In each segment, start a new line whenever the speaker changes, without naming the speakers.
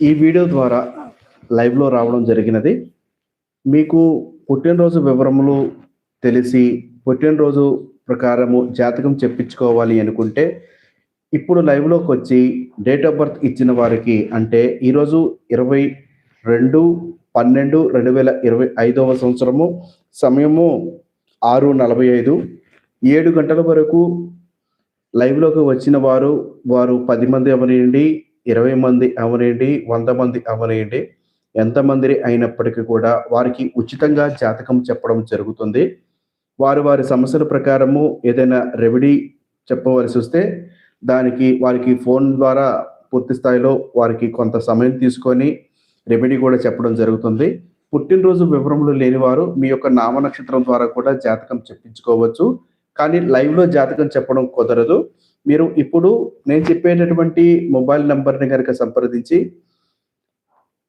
ఈ వీడియో ద్వారా లైవ్లో రావడం జరిగినది. మీకు పుట్టినరోజు వివరములు తెలిసి పుట్టినరోజు ప్రకారము జాతకం చెప్పించుకోవాలి అనుకుంటే ఇప్పుడు లైవ్లోకి వచ్చి డేట్ ఆఫ్ బర్త్ ఇచ్చిన వారికి అంటే ఈరోజు ఇరవై రెండు పన్నెండు రెండు వేల ఇరవై ఐదవ సంవత్సరము సమయము ఆరు నలభై ఐదు. ఏడు గంటల వరకు లైవ్లోకి వచ్చిన వారు వారు పది మంది అవనియండి. ఇరవై మంది అవనేయండి వంద మంది అవనేయండి. ఎంతమంది అయినప్పటికీ కూడా వారికి ఉచితంగా జాతకం చెప్పడం జరుగుతుంది. వారు వారి సమస్యల ప్రకారము ఏదైనా రెమెడీ చెప్పవలసి వస్తే దానికి వారికి ఫోన్ ద్వారా పూర్తి స్థాయిలో వారికి కొంత సమయం తీసుకొని రెమెడీ కూడా చెప్పడం జరుగుతుంది. పుట్టినరోజు వివరములు లేని వారు మీ యొక్క నామ నక్షత్రం ద్వారా కూడా జాతకం చెప్పించుకోవచ్చు. కానీ లైవ్లో జాతకం చెప్పడం కుదరదు. మీరు ఇప్పుడు నేను చెప్పేటటువంటి మొబైల్ నెంబర్ని కనుక సంప్రదించి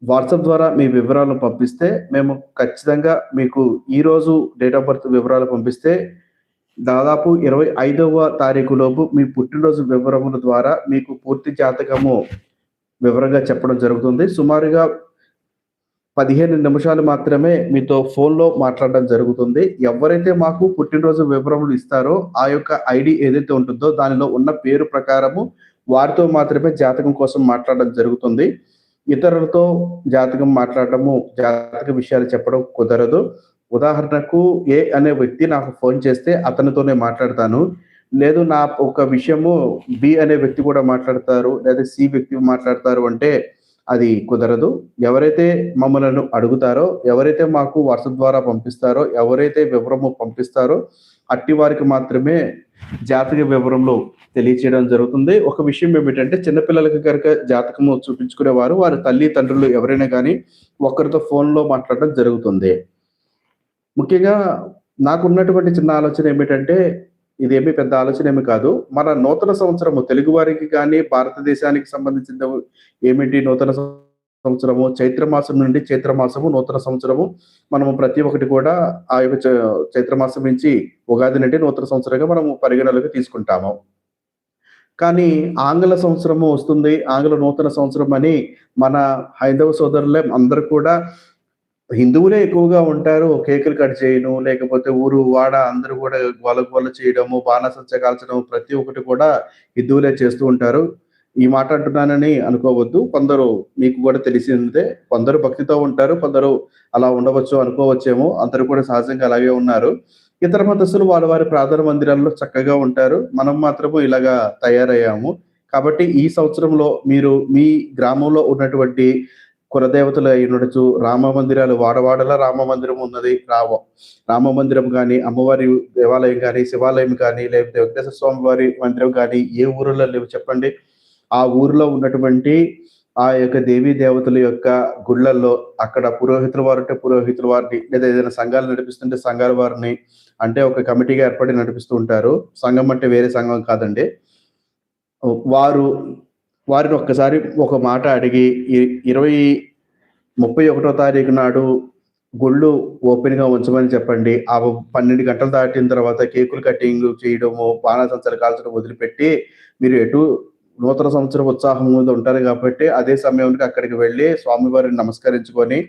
వాట్సాప్ ద్వారా మీ వివరాలను పంపిస్తే మేము ఖచ్చితంగా మీకు ఈరోజు డేట్ ఆఫ్ బర్త్ వివరాలు పంపిస్తే దాదాపు ఇరవై ఐదవ తారీఖు లోపు మీ పుట్టినరోజు వివరముల ద్వారా మీకు పూర్తి జాతకము వివరంగా చెప్పడం జరుగుతుంది. సుమారుగా పదిహేను నిమిషాలు మాత్రమే మీతో ఫోన్లో మాట్లాడడం జరుగుతుంది. ఎవరైతే మాకు పుట్టినరోజు వివరములు ఇస్తారో ఆ యొక్క ఐడి ఏదైతే ఉంటుందో దానిలో ఉన్న పేరు ప్రకారము వారితో మాత్రమే జాతకం కోసం మాట్లాడడం జరుగుతుంది. ఇతరులతో జాతకం మాట్లాడటము జాతక విషయాలు చెప్పడం కుదరదు. ఉదాహరణకు ఏ అనే వ్యక్తి నాకు ఫోన్ చేస్తే అతనితోనే మాట్లాడతాను. లేదు నా ఒక విషయము బి అనే వ్యక్తి కూడా మాట్లాడతారు లేదా సి వ్యక్తి మాట్లాడతారు అంటే అది కుదరదు. ఎవరైతే మమ్మలను అడుగుతారో ఎవరైతే మాకు వాట్సాప్ ద్వారా పంపిస్తారో ఎవరైతే వివరము పంపిస్తారో అట్టి వారికి మాత్రమే జాతక వివరంలో తెలియచేయడం జరుగుతుంది. ఒక విషయం ఏమిటంటే చిన్నపిల్లలకి కనుక జాతకము చూపించుకునేవారు వారి తల్లి తండ్రులు ఎవరైనా కానీ ఒకరితో ఫోన్లో మాట్లాడడం జరుగుతుంది. ముఖ్యంగా నాకున్నటువంటి చిన్న ఆలోచన ఏమిటంటే ఇదేమి పెద్ద ఆలోచన ఏమి కాదు. మన నూతన సంవత్సరము తెలుగు వారికి కానీ భారతదేశానికి సంబంధించిన ఏమిటి నూతన సంవత్సరము? చైత్ర మాసం నుండి చైత్ర మాసము నూతన సంవత్సరము. మనము ప్రతి ఒక్కటి కూడా ఆ యొక్క చైత్ర మాసం నుంచి ఉగాది నుండి నూతన సంవత్సరంగా మనము పరిగణలోకి తీసుకుంటాము. కానీ ఆంగ్ల సంవత్సరము వస్తుంది. ఆంగ్ల నూతన సంవత్సరం అని మన హైందవ సోదరులే అందరూ కూడా హిందువులే ఎక్కువగా ఉంటారు కేకులు కట్ చేయను లేకపోతే ఊరు వాడ అందరూ కూడా గోల గోల చేయడము బాణసంచ కాల్చడం ప్రతి ఒక్కటి కూడా హిందువులే చేస్తూ ఉంటారు. ఈ మాట అంటున్నానని అనుకోవద్దు. కొందరు మీకు కూడా తెలిసిందే కొందరు భక్తితో ఉంటారు కొందరు అలా ఉండవచ్చు అనుకోవచ్చేమో అందరూ కూడా సహజంగా అలాగే ఉన్నారు. ఇతర మతస్థులు వాళ్ళ వారి ప్రార్థన మందిరాల్లో చక్కగా ఉంటారు. మనం మాత్రము ఇలాగా తయారయ్యాము. కాబట్టి ఈ సంవత్సరంలో మీరు మీ గ్రామంలో ఉన్నటువంటి కులదేవతలు ఉండొచ్చు రామ మందిరాలు వాడవాడలా రామ మందిరం ఉన్నది రావ. రామ మందిరం కానీ అమ్మవారి దేవాలయం కానీ శివాలయం కానీ లేకపోతే వెంకటేశ్వర స్వామి వారి మందిరం కానీ ఏ ఊరిలో లేవు చెప్పండి. ఆ ఊరిలో ఉన్నటువంటి ఆ యొక్క దేవీ దేవతల యొక్క గుళ్ళల్లో అక్కడ పురోహితుల వారు అంటే పురోహితుల వారిని లేదా ఏదైనా సంఘాలు నడిపిస్తుంటే సంఘాల వారిని అంటే ఒక కమిటీగా ఏర్పడి నడిపిస్తూ ఉంటారు. సంఘం అంటే వేరే సంఘం కాదండి. వారు వారిని ఒక్కసారి ఒక మాట అడిగి ఇరవై ముప్పై ఒకటో తారీఖు నాడు గుళ్ళు ఓపెన్గా ఉంచమని చెప్పండి. ఆ పన్నెండు గంటలు దాటిన తర్వాత కేకులు కటింగ్ చేయడము బాణాసంచలు కాల్చడం వదిలిపెట్టి మీరు ఎటు నూతన సంవత్సరం ఉత్సాహం మీద ఉంటారు కాబట్టి అదే సమయానికి అక్కడికి వెళ్ళి స్వామివారిని నమస్కరించుకొని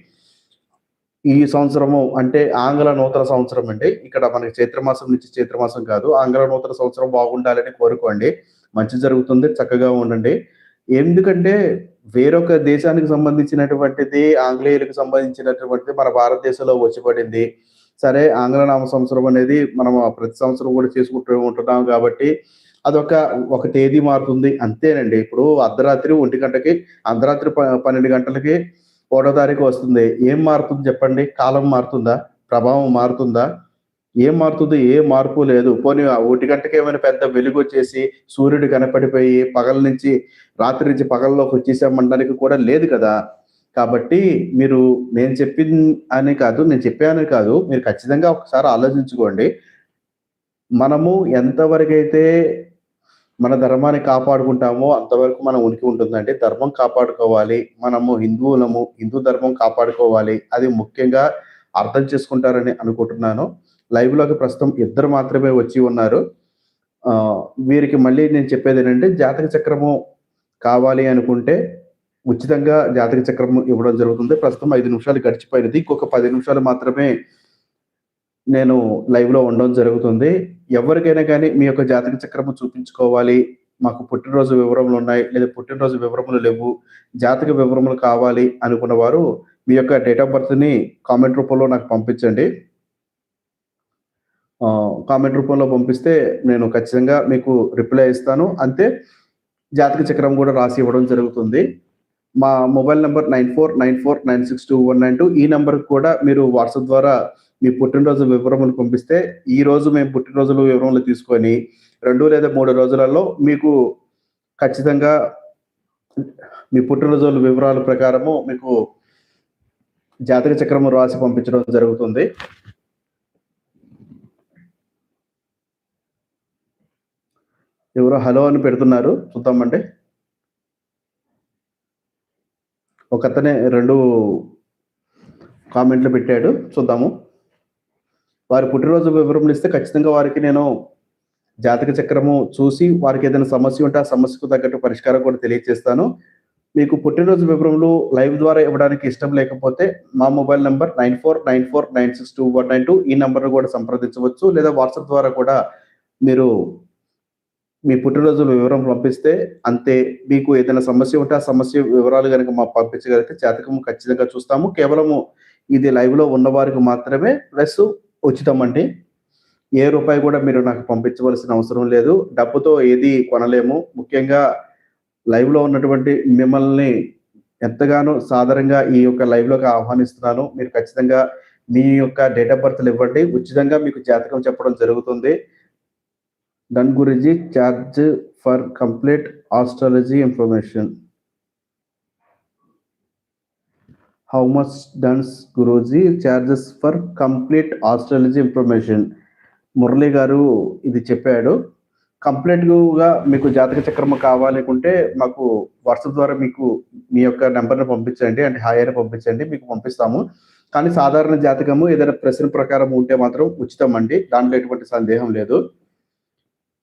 ఈ సంవత్సరము అంటే ఆంగ్ల నూతన సంవత్సరం అండి. ఇక్కడ మనకి చైత్రమాసం నుంచి చైత్రమాసం కాదు. ఆంగ్ల నూతన సంవత్సరం బాగుండాలని కోరుకోండి. మంచి జరుగుతుంది. చక్కగా ఉండండి. ఎందుకంటే వేరొక దేశానికి సంబంధించినటువంటిది ఆంగ్లేయులకు సంబంధించినటువంటిది మన భారతదేశంలో వచ్చిపడింది. సరే ఆంగ్ల నామ సంవత్సరం అనేది మనం ప్రతి సంవత్సరం కూడా చేసుకుంటూ ఉంటున్నాం కాబట్టి అదొక ఒక తేదీ మారుతుంది. అంతేనండి. ఇప్పుడు అర్ధరాత్రి ఒంటి గంటకి అర్ధరాత్రి పన్నెండు గంటలకి ఒకటో తారీఖు వస్తుంది. ఏం మారుతుంది చెప్పండి? కాలం మారుతుందా? ప్రభావం మారుతుందా? ఏం మారుతుంది? ఏ మార్పు లేదు. పోనీ ఒంటి గంటకి ఏమైనా పెద్ద వెలుగు వచ్చేసి సూర్యుడు కనపడిపోయి పగల నుంచి రాత్రి నుంచి పగల్లోకి వచ్చేసామనడానికి కూడా లేదు కదా. కాబట్టి మీరు నేను చెప్పింది అని కాదు నేను చెప్పాను కాదు మీరు ఖచ్చితంగా ఒకసారి ఆలోచించుకోండి. మనము ఎంతవరకైతే మన ధర్మాన్ని కాపాడుకుంటామో అంతవరకు మన ఉనికి ఉంటుందండి. ధర్మం కాపాడుకోవాలి. మనము హిందువులము హిందూ ధర్మం కాపాడుకోవాలి. అది ముఖ్యంగా అర్థం చేసుకుంటారని అనుకుంటున్నాను. లైవ్లోకి ప్రస్తుతం ఇద్దరు మాత్రమే వచ్చి ఉన్నారు. వీరికి మళ్ళీ నేను చెప్పేది ఏంటంటే జాతక చక్రము కావాలి అనుకుంటే ఉచితంగా జాతక చక్రం ఇవ్వడం జరుగుతుంది. ప్రస్తుతం ఐదు నిమిషాలు గడిచిపోయినది ఇంకొక పది నిమిషాలు మాత్రమే నేను లైవ్లో ఉండడం జరుగుతుంది. ఎవరికైనా కానీ మీ యొక్క జాతక చక్రము చూపించుకోవాలి. మాకు పుట్టినరోజు వివరములు ఉన్నాయి. లేదా పుట్టినరోజు వివరములు లేవు. జాతక వివరములు కావాలి అనుకున్న వారు మీ యొక్క డేట్ ఆఫ్ బర్త్ని కామెంట్ రూపంలో నాకు పంపించండి. కామెంట్ రూపంలో పంపిస్తే నేను ఖచ్చితంగా మీకు రిప్లై ఇస్తాను. అంతే. జాతక చక్రం కూడా రాసి ఇవ్వడం జరుగుతుంది. మా mobile number nine four nine four nine six two one nine two. ఈ నెంబర్కి కూడా మీరు వాట్సాప్ ద్వారా మీ పుట్టినరోజు వివరములు పంపిస్తే ఈ రోజు మేము పుట్టినరోజులు వివరములు తీసుకొని రెండు లేదా మూడు రోజులలో మీకు ఖచ్చితంగా మీ పుట్టినరోజుల వివరాల ప్రకారము మీకు జాతక చక్రము రాసి పంపించడం జరుగుతుంది. ఎవరో హలో అని పెడుతున్నారు. చూద్దామండి. ఒక అతనే రెండు కామెంట్లు పెట్టాడు. చూద్దాము. వారి పుట్టినరోజు వివరములు ఇస్తే ఖచ్చితంగా వారికి నేను జాతక చక్రము చూసి వారికి ఏదైనా సమస్య ఉంటే ఆ సమస్యకు తగ్గట్టు పరిష్కారం కూడా తెలియజేస్తాను మీకు పుట్టినరోజు వివరములు లైవ్ ద్వారా ఇవ్వడానికి ఇష్టం లేకపోతే మా mobile number nine four nine four nine six two one nine two ఈ నంబర్ను కూడా సంప్రదించవచ్చు. లేదా వాట్సాప్ ద్వారా కూడా మీరు మీ పుట్టినరోజుల వివరం పంపిస్తే అంతే మీకు ఏదైనా సమస్య ఉంటే ఆ సమస్య వివరాలు కనుక మాకు పంపించగలిగితే జాతకం ఖచ్చితంగా చూస్తాము. కేవలము ఇది లైవ్లో ఉన్నవారికి మాత్రమే ప్లస్ ఉచితం అండి ఏ రూపాయి కూడా మీరు నాకు పంపించవలసిన అవసరం లేదు. డబ్బుతో ఏది కొనలేము. ముఖ్యంగా లైవ్లో ఉన్నటువంటి మిమ్మల్ని ఎంతగానో సాధారణంగా ఈ యొక్క లైవ్లోకి ఆహ్వానిస్తున్నాను. మీరు ఖచ్చితంగా మీ యొక్క డేట్ ఆఫ్ బర్త్లు ఇవ్వండి. ఉచితంగా మీకు జాతకం చెప్పడం జరుగుతుంది. దాని గురించి charge for complete astrology information how much does Guruji charges for complete astrology information Murali గారు ఇది చెప్పాడు. కంప్లీట్గా మీకు జాతక చక్రము కావాలనుకుంటే మాకు వాట్సాప్ ద్వారా మీకు మీ యొక్క నెంబర్ని పంపించండి అంటే హాయ్ అని పంపించండి మీకు పంపిస్తాము. కానీ సాధారణ జాతకము ఏదైనా ప్రశ్న ప్రకారం ఉంటే మాత్రం ఉచితం అండి. దాంట్లో ఎటువంటి సందేహం లేదు.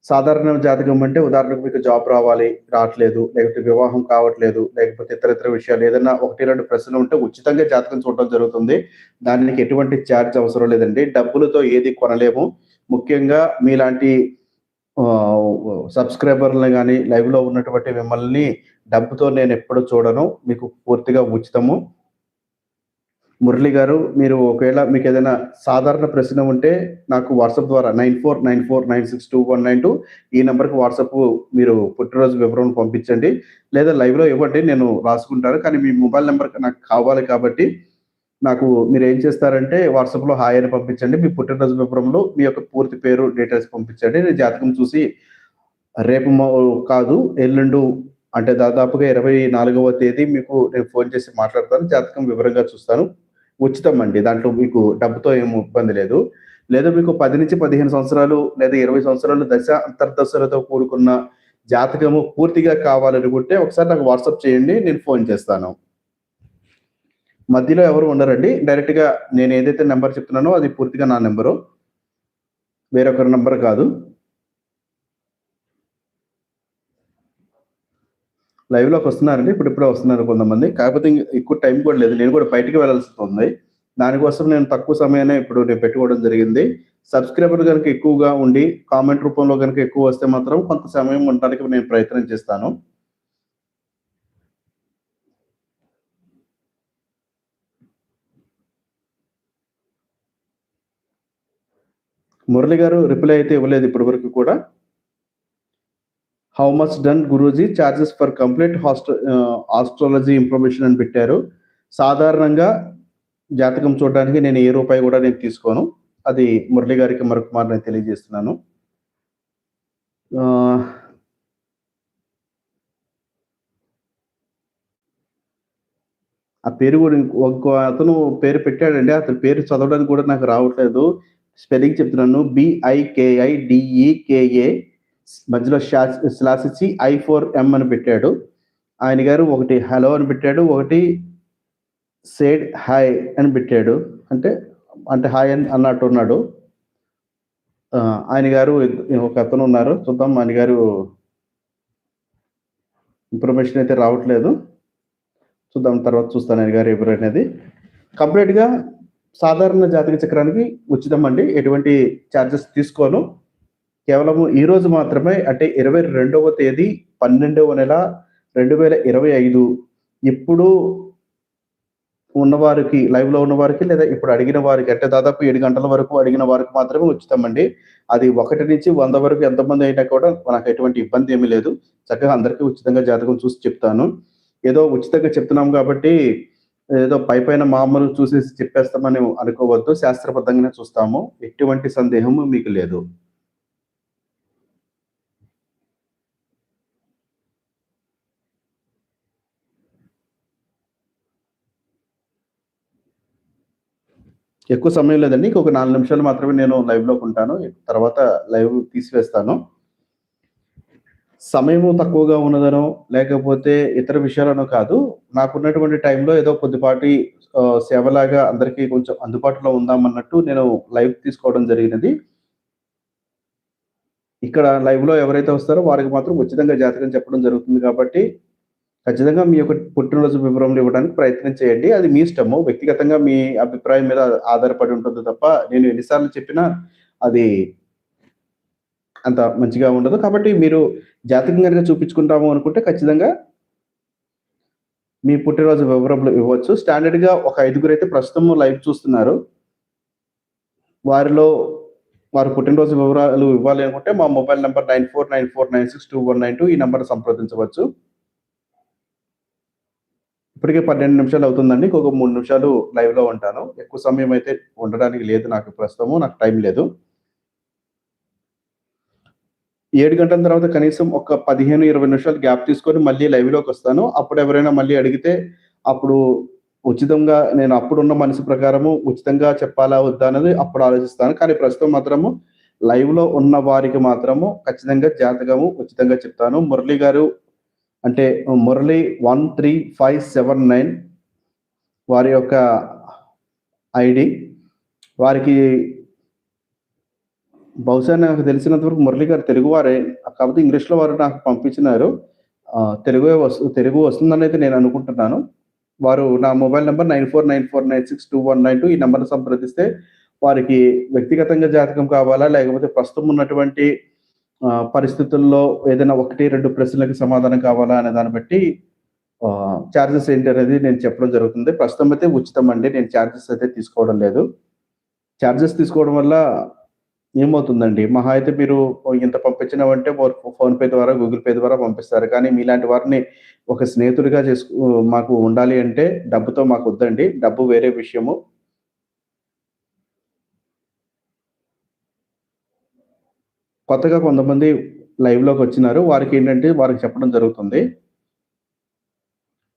సాధారణ జాతకం అంటే ఉదాహరణకు మీకు జాబ్ రావాలి రావట్లేదు లేకపోతే వివాహం కావట్లేదు లేకపోతే ఇతర ఇతర విషయాలు ఏదైనా ఒకటి రెండు ప్రశ్నలు ఉంటే ఉచితంగా జాతకం చూడడం జరుగుతుంది. దానికి ఎటువంటి ఛార్జ్ అవసరం లేదండి. డబ్బులతో ఏది కొనలేము. ముఖ్యంగా మీలాంటి సబ్స్క్రైబర్లు కానీ లైవ్లో ఉన్నటువంటి మిమ్మల్ని డబ్బుతో నేను ఎప్పుడు చూడను. మీకు పూర్తిగా ఉచితము. మురళి గారు మీరు ఒకవేళ మీకు ఏదైనా సాధారణ ప్రశ్న ఉంటే నాకు వాట్సాప్ ద్వారా nine four nine four nine six two one nine two ఈ నెంబర్కి వాట్సాప్ మీరు పుట్టినరోజు వివరం పంపించండి. లేదా లైవ్లో ఇవ్వండి నేను రాసుకుంటాను. కానీ మీ మొబైల్ నెంబర్ నాకు కావాలి కాబట్టి నాకు మీరు ఏం చేస్తారంటే వాట్సాప్లో హాయ్ అని పంపించండి. మీ పుట్టినరోజు వివరంలో మీ యొక్క పూర్తి పేరు డీటెయిల్స్ పంపించండి. నేను జాతకం చూసి రేపు కాదు ఎల్లుండు అంటే దాదాపుగా ఇరవై నాలుగవ తేదీ మీకు నేను ఫోన్ చేసి మాట్లాడతాను. జాతకం వివరంగా చూస్తాను. ఉచితం అండి దాంట్లో మీకు డబ్బుతో ఏం ఇబ్బంది లేదు. లేదా మీకు పది నుంచి పదిహేను సంవత్సరాలు లేదా ఇరవై సంవత్సరాలు దశ అంతర్దశలతో కూడుకున్న జాతకము పూర్తిగా కావాలనుకుంటే ఒకసారి నాకు వాట్సాప్ చేయండి నేను ఫోన్ చేస్తాను. మధ్యలో ఎవరు ఉండరండి. డైరెక్ట్గా నేను ఏదైతే నెంబర్ చెప్తున్నానో అది పూర్తిగా నా నెంబరు. వేరొకరి నెంబర్ కాదు. లైవ్లోకి వస్తున్నారండి. ఇప్పుడు ఇప్పుడే వస్తున్నారు కొంతమంది. కాకపోతే ఎక్కువ టైం కూడా లేదు. నేను కూడా బయటికి వెళ్ళాల్సి ఉంది దానికోసం నేను తక్కువ సమయాన్ని ఇప్పుడు నేను పెట్టుకోవడం జరిగింది. సబ్స్క్రైబర్ కనుక ఎక్కువగా ఉండి కామెంట్ రూపంలో కనుక ఎక్కువ వస్తే మాత్రం కొంత సమయం ఉండడానికి నేను ప్రయత్నం చేస్తాను. మురళి గారు రిప్లై అయితే ఇవ్వలేదు ఇప్పటి వరకు కూడా. How much done Guruji charges for complete astro astrology information అని పెట్టారు. సాధారణంగా జాతకం చూడడానికి నేను ఏ రూపాయి కూడా నేను తీసుకోను. అది మురళి గారికి మరొక నేను తెలియజేస్తున్నాను. ఆ పేరు కూడా ఇంకో అతను పేరు పెట్టాడండి. అతని పేరు చదవడానికి కూడా నాకు రావట్లేదు. స్పెల్లింగ్ చెప్తున్నాను. బిఐకేఐ డిఈకేఏ మధ్యలో స్లాస్ ఇచ్చి ఐ ఫోర్ ఎం అని పెట్టాడు. ఆయన గారు ఒకటి హలో అని పెట్టాడు ఒకటి సేడ్ హాయ్ అని పెట్టాడు. అంటే అంటే హాయ్ అని అన్నట్టు ఉన్నాడు. ఆయన గారు ఒక అతను ఉన్నారు. చూద్దాం ఆయన గారు ఇన్ఫర్మేషన్ అయితే రావట్లేదు. చూద్దాం తర్వాత చూస్తాను ఆయన గారు ఎవరు అనేది. కంప్లీట్గా సాధారణ జాతక చక్రానికి ఉచితం అండి. ఎటువంటి ఛార్జెస్ తీసుకోను. కేవలం ఈ రోజు మాత్రమే అంటే ఇరవై రెండవ తేదీ పన్నెండవ నెల రెండు వేల ఇరవై ఐదు. ఇప్పుడు ఉన్నవారికి లైవ్లో ఉన్నవారికి లేదా ఇప్పుడు అడిగిన వారికి అంటే దాదాపు ఏడు గంటల వరకు అడిగిన వారికి మాత్రమే ఉచితం అండి అది ఒకటి నుంచి వంద వరకు ఎంతమంది అయినా కూడా నాకు ఎటువంటి ఇబ్బంది ఏమీ లేదు. చక్కగా అందరికీ ఉచితంగా జాతకం చూసి చెప్తాను. ఏదో ఉచితంగా చెప్తున్నాం కాబట్టి ఏదో పై పైన మామూలు చూసేసి చెప్పేస్తామని అనుకోవద్దు. శాస్త్రబద్ధంగానే చూస్తాము. ఎటువంటి సందేహము మీకు లేదు. ఎక్కువ సమయం లేదండి. ఇంకొక నాలుగు నిమిషాలు మాత్రమే నేను లైవ్లోకి ఉంటాను. తర్వాత లైవ్ తీసివేస్తాను. సమయము తక్కువగా ఉన్నదనో లేకపోతే ఇతర విషయాలనో కాదు. నాకున్నటువంటి టైంలో ఏదో కొద్దిపాటి సేవలాగా అందరికీ కొంచెం అందుబాటులో ఉందామన్నట్టు నేను లైవ్ తీసుకోవడం జరిగినది. ఇక్కడ లైవ్లో ఎవరైతే వస్తారో వారికి మాత్రం ఉచితంగా జాతకం చెప్పడం జరుగుతుంది కాబట్టి ఖచ్చితంగా మీ యొక్క పుట్టినరోజు వివరములు ఇవ్వడానికి ప్రయత్నం చేయండి. అది మీ ఇష్టము. వ్యక్తిగతంగా మీ అభిప్రాయం మీద ఆధారపడి ఉంటుంది తప్ప నేను ఎన్నిసార్లు చెప్పినా అది అంత మంచిగా ఉండదు. కాబట్టి మీరు జాతకంగా చూపించుకుంటాము అనుకుంటే ఖచ్చితంగా మీ పుట్టినరోజు వివరంలు ఇవ్వచ్చు. స్టాండర్డ్గా ఒక ఐదుగురు అయితే ప్రస్తుతం లైవ్ చూస్తున్నారు. వారిలో వారు పుట్టినరోజు వివరాలు ఇవ్వాలి అనుకుంటే మా mobile number nine four nine four nine six two one nine two ఈ నెంబర్ సంప్రదించవచ్చు. ఇప్పటికే పన్నెండు నిమిషాలు అవుతుందండి. ఇంకొక మూడు నిమిషాలు లైవ్లో ఉంటాను. ఎక్కువ సమయం అయితే ఉండడానికి లేదు నాకు ప్రస్తుతము నాకు టైం లేదు. ఏడు గంటల తర్వాత కనీసం ఒక పదిహేను ఇరవై నిమిషాలు గ్యాప్ తీసుకొని మళ్ళీ లైవ్లోకి వస్తాను. అప్పుడు ఎవరైనా మళ్ళీ అడిగితే అప్పుడు ఉచితంగా నేను అప్పుడున్న మనసు ప్రకారము ఉచితంగా చెప్పాలా వద్దా అనేది అప్పుడు ఆలోచిస్తాను. కానీ ప్రస్తుతం మాత్రము లైవ్లో ఉన్న వారికి మాత్రము ఖచ్చితంగా జాతకము ఉచితంగా చెప్తాను. మురళి గారు అంటే Murali one three five seven nine వారి యొక్క ఐడి. వారికి బహుశా నాకు తెలిసినంత వరకు మురళి గారు తెలుగువారే కాకపోతే ఇంగ్లీష్లో వారు నాకు పంపించినారు. ఆ, తెలుగు వస్తు తెలుగు వస్తుందని అయితే నేను అనుకుంటున్నాను. వారు నా mobile number nine four nine four nine six two one nine two ఈ నెంబర్ సంప్రదిస్తే వారికి వ్యక్తిగతంగా జాతకం కావాలా? లేకపోతే ప్రస్తుతం ఉన్నటువంటి పరిస్థితుల్లో ఏదైనా ఒకటి రెండు ప్రశ్నలకు సమాధానం కావాలా అనే దాన్ని బట్టి ఛార్జెస్ ఏంటి అనేది నేను చెప్పడం జరుగుతుంది. ప్రస్తుతం అయితే ఉచితం అండి. నేను ఛార్జెస్ అయితే తీసుకోవడం లేదు. ఛార్జెస్ తీసుకోవడం వల్ల ఏమవుతుందండి? మహా అయితే మీరు ఇంత పంపించినామంటే ఫోన్పే ద్వారా గూగుల్ పే ద్వారా పంపిస్తారు. కానీ మీలాంటి వారిని ఒక స్నేహితుడిగా చేసుకు మాకు ఉండాలి అంటే డబ్బుతో మాకు వద్దండి. డబ్బు వేరే విషయము. కొత్తగా కొంతమంది లైవ్లోకి వచ్చినారు. వారికి ఏంటంటే వారికి చెప్పడం జరుగుతుంది.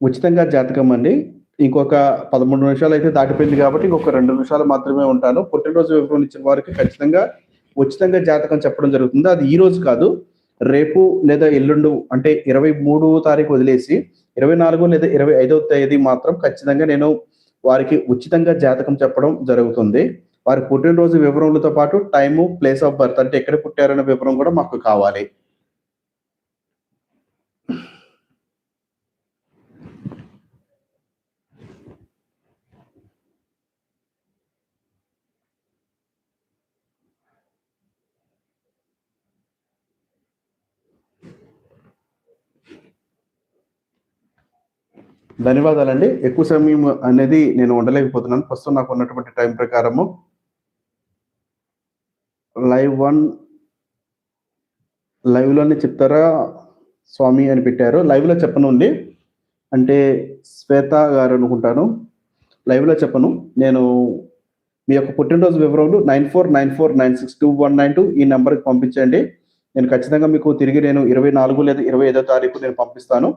ఉచితంగా జాతకం అండి. ఇంకొక పదమూడు నిమిషాలు అయితే దాటిపోయింది కాబట్టి ఇంకొక రెండు నిమిషాలు మాత్రమే ఉంటాను. పుట్టినరోజు వివరణ ఇచ్చిన వారికి ఖచ్చితంగా ఉచితంగా జాతకం చెప్పడం జరుగుతుంది. అది ఈ రోజు కాదు. రేపు లేదా ఎల్లుండు అంటే ఇరవై మూడు తారీఖు వదిలేసి ఇరవై నాలుగు లేదా ఇరవై ఐదవ తేదీ మాత్రం ఖచ్చితంగా నేను వారికి ఉచితంగా జాతకం చెప్పడం జరుగుతుంది. వారి పుట్టినరోజు వివరములతో పాటు టైము ప్లేస్ ఆఫ్ బర్త్ అంటే ఎక్కడ పుట్టారనే వివరం కూడా మాకు కావాలి. ధన్యవాదాలండి. ఎక్కువ సమయం అనేది నేను ఉండలేకపోతున్నాను. ప్రస్తుతం నాకు ఉన్నటువంటి టైం ప్రకారము లైవ్ వన్ లైవ్లోనే చెప్తారా? స్వామి అని పెట్టారు. లైవ్లో చెప్పనుండి అంటే శ్వేత గారు అనుకుంటాను. లైవ్లో చెప్పను. నేను మీ యొక్క పుట్టినరోజు వివరాలు nine four nine four nine six two one nine two ఈ నెంబర్కి పంపించండి. నేను ఖచ్చితంగా మీకు తిరిగి నేను ఇరవై నాలుగు లేదా ఇరవై ఐదో తారీఖు నేను పంపిస్తాను.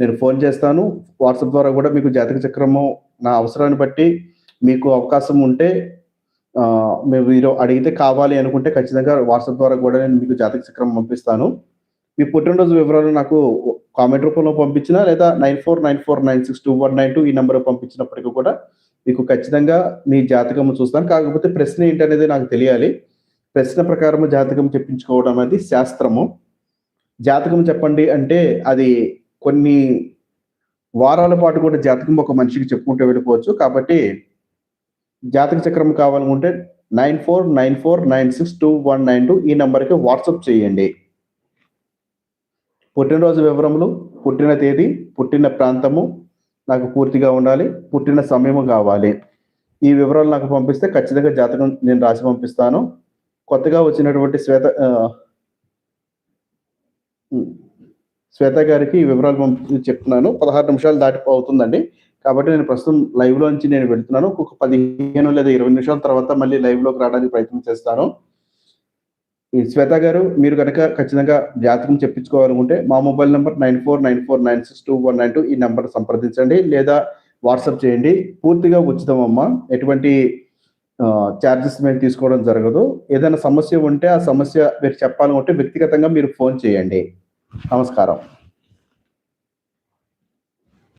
నేను ఫోన్ చేస్తాను. వాట్సాప్ ద్వారా కూడా మీకు జాతక చక్రము నా అవసరాన్ని బట్టి మీకు అవకాశం ఉంటే మేము మీరు మీరు అడిగితే కావాలి అనుకుంటే ఖచ్చితంగా వాట్సాప్ ద్వారా కూడా నేను మీకు జాతక చక్రం పంపిస్తాను. మీ పుట్టినరోజు వివరాలు నాకు కామెంట్ రూపంలో పంపించినా లేదా nine four nine four nine six two one nine two ఈ నెంబర్ పంపించినప్పటికీ కూడా మీకు ఖచ్చితంగా మీ జాతకం చూస్తాను. కాకపోతే ప్రశ్న ఏంటనేది నాకు తెలియాలి. ప్రశ్న ప్రకారం జాతకం చెప్పించుకోవడం అనేది శాస్త్రము. జాతకం చెప్పండి అంటే అది కొన్ని వారాల పాటు కూడా జాతకం ఒక మనిషికి చెప్పుకుంటూ వెళ్ళిపోవచ్చు. కాబట్టి జాతక చక్రం కావాలనుకుంటే nine four nine four nine six two one nine two ఈ నెంబర్కి వాట్సాప్ చేయండి. పుట్టినరోజు వివరములు పుట్టిన తేదీ పుట్టిన ప్రాంతము నాకు పూర్తిగా ఉండాలి పుట్టిన సమయము కావాలి. ఈ వివరాలు నాకు పంపిస్తే ఖచ్చితంగా జాతకం నేను రాసి పంపిస్తాను. కొత్తగా వచ్చినటువంటి శ్వేత శ్వేత గారికి ఈ వివరాలు పంపి చెప్తున్నాను. పదహారు నిమిషాలు దాటి అవుతుందండి కాబట్టి నేను ప్రస్తుతం లైవ్ లోంచి నేను వెళ్తున్నాను. ఒక పదిహేను లేదా ఇరవై నిమిషాల తర్వాత మళ్ళీ లైవ్లోకి రావడానికి ప్రయత్నం చేస్తాను. ఈ శ్వేత గారు మీరు కనుక ఖచ్చితంగా జాతకం చెప్పించుకోవాలనుకుంటే మా mobile number nine four nine four nine six two one nine two ఈ నెంబర్ సంప్రదించండి లేదా వాట్సాప్ చేయండి. పూర్తిగా ఉచితం అమ్మ ఎటువంటి ఛార్జెస్ మేము తీసుకోవడం జరగదు. ఏదైనా సమస్య ఉంటే ఆ సమస్య మీరు చెప్పాలనుకుంటే వ్యక్తిగతంగా మీరు ఫోన్ చేయండి. నమస్కారం.